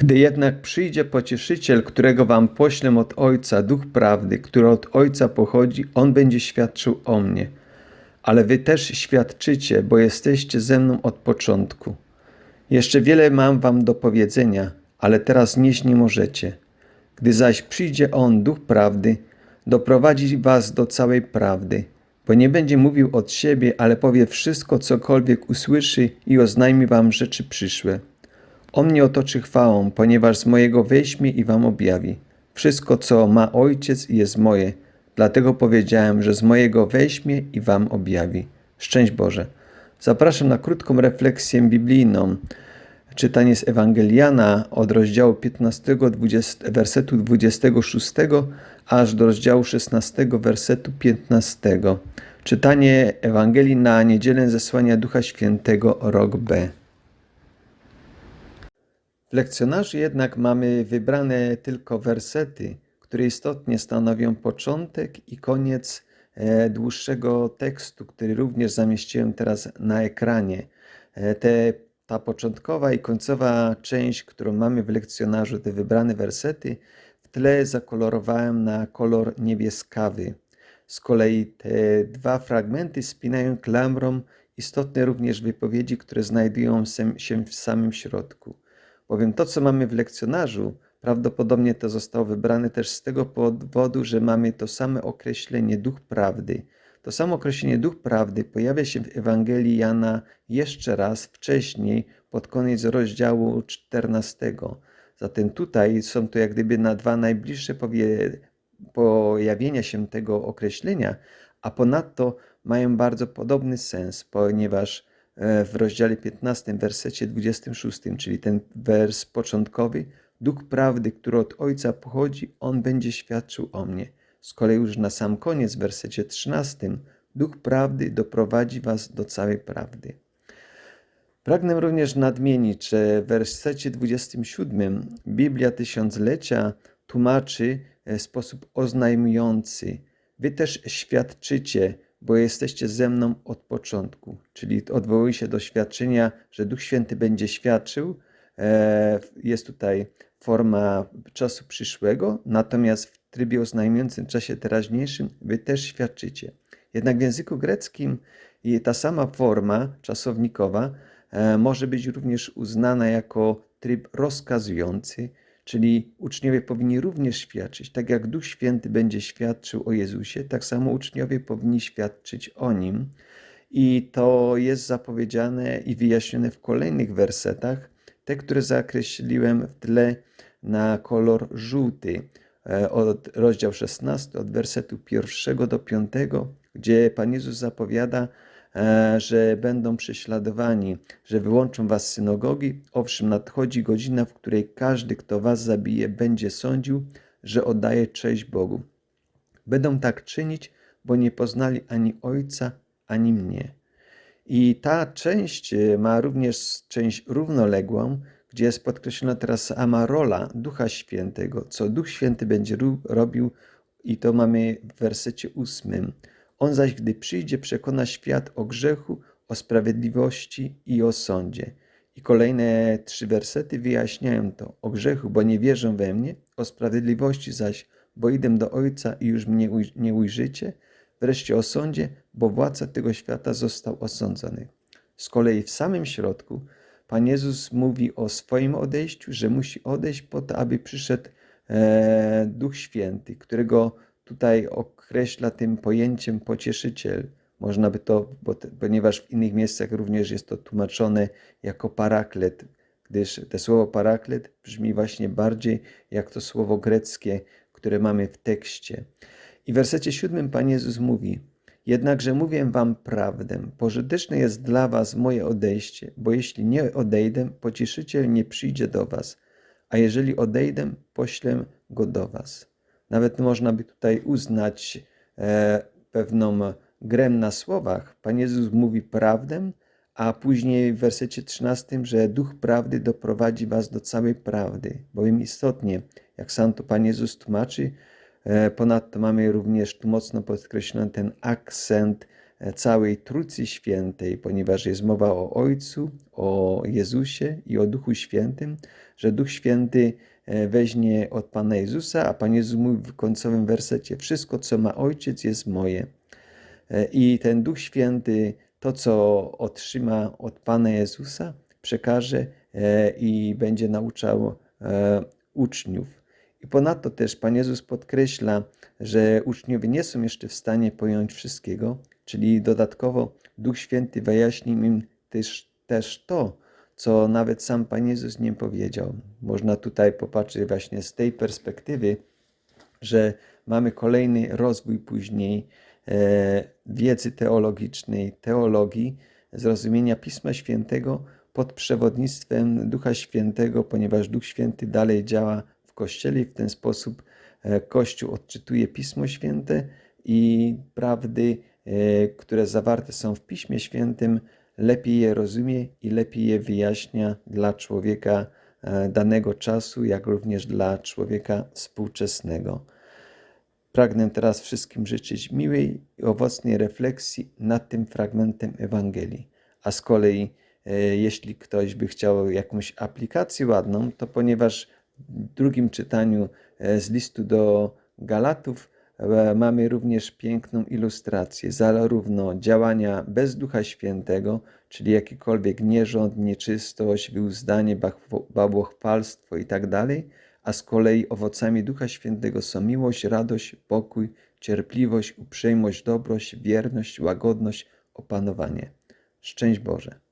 Gdy jednak przyjdzie pocieszyciel, którego wam poślę od Ojca, duch prawdy, który od Ojca pochodzi, on będzie świadczył o mnie. Ale wy też świadczycie, bo jesteście ze mną od początku. Jeszcze wiele mam wam do powiedzenia, ale teraz nieść nie możecie. Gdy zaś przyjdzie on, duch prawdy, doprowadzi was do całej prawdy, bo nie będzie mówił od siebie, ale powie wszystko, cokolwiek usłyszy i oznajmi wam rzeczy przyszłe. On mnie otoczy chwałą, ponieważ z mojego weźmie i wam objawi. Wszystko, co ma ojciec, jest moje. Dlatego powiedziałem, że z mojego weźmie i wam objawi. Szczęść Boże. Zapraszam na krótką refleksję biblijną. Czytanie z Ewangeliana od rozdziału 15, 20, wersetu 26, aż do rozdziału 16, wersetu 15. Czytanie Ewangelii na niedzielę zesłania Ducha Świętego, rok B. W lekcjonarzu jednak mamy wybrane tylko wersety, które istotnie stanowią początek i koniec e, dłuższego tekstu, który również zamieściłem teraz na ekranie. E, te, ta początkowa i końcowa część, którą mamy w lekcjonarzu, te wybrane wersety, w tle zakolorowałem na kolor niebieskawy. Z kolei te dwa fragmenty spinają klamrą istotne również wypowiedzi, które znajdują się w samym środku. Bowiem to, co mamy w lekcjonarzu, prawdopodobnie to zostało wybrane też z tego powodu, że mamy to samo określenie duch prawdy. To samo określenie duch prawdy pojawia się w Ewangelii Jana jeszcze raz wcześniej, pod koniec rozdziału 14. Zatem tutaj są to jak gdyby na dwa najbliższe pojawienia się tego określenia, a ponadto mają bardzo podobny sens, ponieważ w rozdziale 15, wersecie 26, czyli ten wers początkowy, Duch prawdy, który od Ojca pochodzi, on będzie świadczył o mnie. Z kolei już na sam koniec, w wersecie 13, Duch prawdy doprowadzi was do całej prawdy. Pragnę również nadmienić, że w wersecie 27 Biblia Tysiąclecia tłumaczy w sposób oznajmujący: Wy też świadczycie, bo jesteście ze mną od początku. Czyli odwołuje się do świadczenia, że Duch Święty będzie świadczył. E, jest tutaj forma czasu przyszłego, natomiast w trybie oznajmującym czasie teraźniejszym wy też świadczycie. Jednak w języku greckim ta sama forma czasownikowa e, może być również uznana jako tryb rozkazujący, czyli uczniowie powinni również świadczyć. Tak jak Duch Święty będzie świadczył o Jezusie, tak samo uczniowie powinni świadczyć o Nim. I to jest zapowiedziane i wyjaśnione w kolejnych wersetach, te, które zakreśliłem w tle na kolor żółty. E, od rozdział 16, od wersetu 1 do 5, gdzie Pan Jezus zapowiada, że będą prześladowani, że wyłączą was z synagogi. Owszem, nadchodzi godzina, w której każdy, kto was zabije, będzie sądził, że oddaje cześć Bogu. Będą tak czynić, bo nie poznali ani Ojca, ani mnie. I ta część e, ma również część równoległą, gdzie jest podkreślona teraz sama rola Ducha Świętego, co Duch Święty będzie robił, i to mamy w wersecie ósmym. On zaś, gdy przyjdzie, przekona świat o grzechu, o sprawiedliwości i o sądzie. I kolejne trzy wersety wyjaśniają to. O grzechu, bo nie wierzą we mnie, o sprawiedliwości zaś, bo idę do Ojca i już mnie nie ujrzycie. Wreszcie o sądzie, bo władca tego świata został osądzony. Z kolei w samym środku Pan Jezus mówi o swoim odejściu, że musi odejść po to, aby przyszedł e, Duch Święty, którego tutaj określa tym pojęciem pocieszyciel. Można by to, bo, ponieważ w innych miejscach również jest to tłumaczone jako paraklet, gdyż to słowo paraklet brzmi właśnie bardziej jak to słowo greckie, które mamy w tekście. I w wersecie siódmym Pan Jezus mówi: Jednakże mówię wam prawdę, pożyteczne jest dla was moje odejście, bo jeśli nie odejdę, pocieszyciel nie przyjdzie do was, a jeżeli odejdę, poślę go do was. Nawet można by tutaj uznać e, pewną grę na słowach. Pan Jezus mówi prawdę, a później w wersecie 13, że duch prawdy doprowadzi was do całej prawdy. Bowiem istotnie, jak sam to Pan Jezus tłumaczy, E, ponadto mamy również tu mocno podkreślony ten akcent e, całej Trójcy Świętej, ponieważ jest mowa o Ojcu, o Jezusie i o Duchu Świętym, że Duch Święty weźmie od Pana Jezusa, a Pan Jezus mówi w końcowym wersecie: Wszystko, co ma Ojciec, jest moje. E, I ten Duch Święty, to co otrzyma od Pana Jezusa, przekaże e, i będzie nauczał e, uczniów. I ponadto też Pan Jezus podkreśla, że uczniowie nie są jeszcze w stanie pojąć wszystkiego, czyli dodatkowo Duch Święty wyjaśni im też, też to, co nawet sam Pan Jezus nie powiedział. Można tutaj popatrzeć właśnie z tej perspektywy, że mamy kolejny rozwój później e, wiedzy teologicznej, teologii, zrozumienia Pisma Świętego pod przewodnictwem Ducha Świętego, ponieważ Duch Święty dalej działa w Kościele i w ten sposób e, Kościół odczytuje Pismo Święte i prawdy, e, które zawarte są w Piśmie Świętym, lepiej je rozumie i lepiej je wyjaśnia dla człowieka e, danego czasu, jak również dla człowieka współczesnego. Pragnę teraz wszystkim życzyć miłej i owocnej refleksji nad tym fragmentem Ewangelii. A z kolei, e, jeśli ktoś by chciał jakąś aplikację ładną, to ponieważ w drugim czytaniu e, z listu do Galatów mamy również piękną ilustrację zarówno działania bez Ducha Świętego, czyli jakikolwiek nierząd, nieczystość, wyuzdanie, bachwo- bałwochwalstwo i tak a z kolei owocami Ducha Świętego są miłość, radość, pokój, cierpliwość, uprzejmość, dobroć, wierność, łagodność, opanowanie. Szczęść Boże.